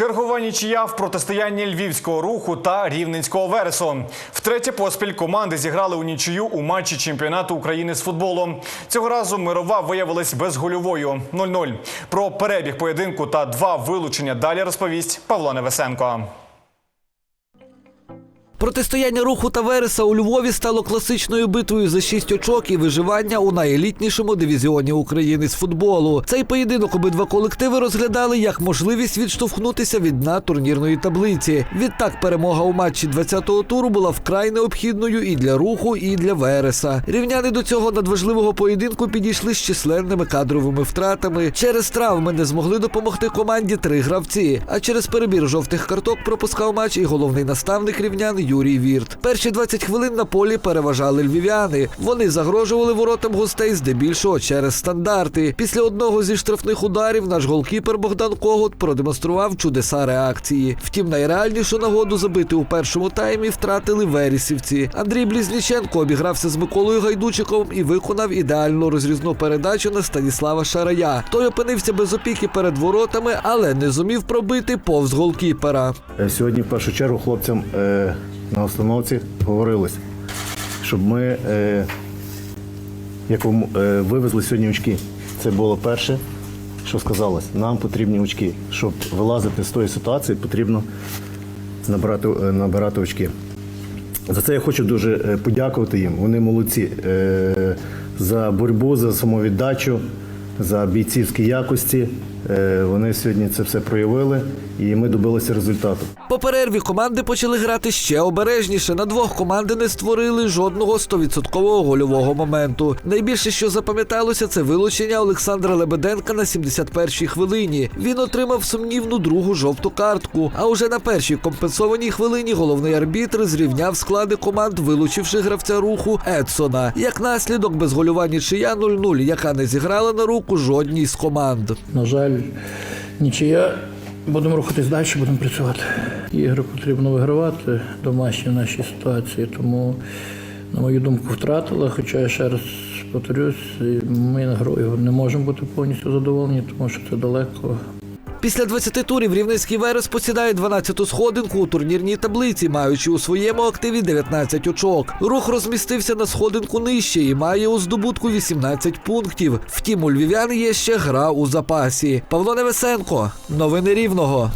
Чергова нічия в протистоянні львівського руху та рівненського вересу. Втретє поспіль команди зіграли у нічию у матчі чемпіонату України з футболу. Цього разу мирова виявилась безгольовою 0-0. Про перебіг поєдинку та два вилучення далі розповість Павло Невесенко. Протистояння руху та Вереса у Львові стало класичною битвою за шість очок і виживання у найелітнішому дивізіоні України з футболу. Цей поєдинок обидва колективи розглядали як можливість відштовхнутися від дна турнірної таблиці. Відтак, перемога у матчі 20-го туру була вкрай необхідною і для руху, і для Вереса. Рівняни до цього надважливого поєдинку підійшли з численними кадровими втратами. Через травми не змогли допомогти команді три гравці. А через перебір жовтих карток пропускав матч і головний наставник рівнян Юрій Вірт. Перші 20 хвилин на полі переважали львів'яни. Вони загрожували воротам гостей здебільшого через стандарти. Після одного зі штрафних ударів наш голкіпер Богдан Когут продемонстрував чудеса реакції. Втім, найреальнішу нагоду забити у першому таймі втратили вересівці. Андрій Блізніченко обігрався з Миколою Гайдучиком і виконав ідеальну розрізну передачу на Станіслава Шарая. Той опинився без опіки перед воротами, але не зумів пробити повз голкіпера. Е, Сьогодні в першу чергу хлопцям е, на установці говорилось, щоб ми е, якому, е, вивезли сьогодні очки. Це було перше, що сказалось. Нам потрібні очки. Щоб вилазити з тої ситуації, потрібно набирати, е, набирати очки. За це я хочу дуже е, подякувати їм. Вони молодці е, за боротьбу, за самовіддачу, за бійцівські якості. Е, Вони сьогодні це все проявили, і ми добилися результату. По перерві команди почали грати ще обережніше. На двох команди не створили жодного 100% гольового моменту. Найбільше, що запам'яталося, це вилучення Олександра Лебеденка на 71-й хвилині. Він отримав сумнівну другу жовту картку. А уже на першій компенсованій хвилині головний арбітр зрівняв склади команд, вилучивши гравця руху Едсона. Як наслідок, безгольова нічия 0-0, яка не зіграла на руку жодній з команд. На жаль, нічия. Будемо рухатись далі, будемо працювати. Ігри потрібно вигравати домашні в нашій ситуації, тому, на мою думку, втратила. Хоча я ще раз повторюсь, ми грою не можемо бути повністю задоволені, тому що це далеко. Після 20 турів Рівненський Верес посідає 12-ту сходинку у турнірній таблиці, маючи у своєму активі 19 очок. Рух розмістився на сходинку нижче і має у здобутку 18 пунктів. Втім, у львів'ян є ще гра у запасі. Павло Невесенко, новини Рівного.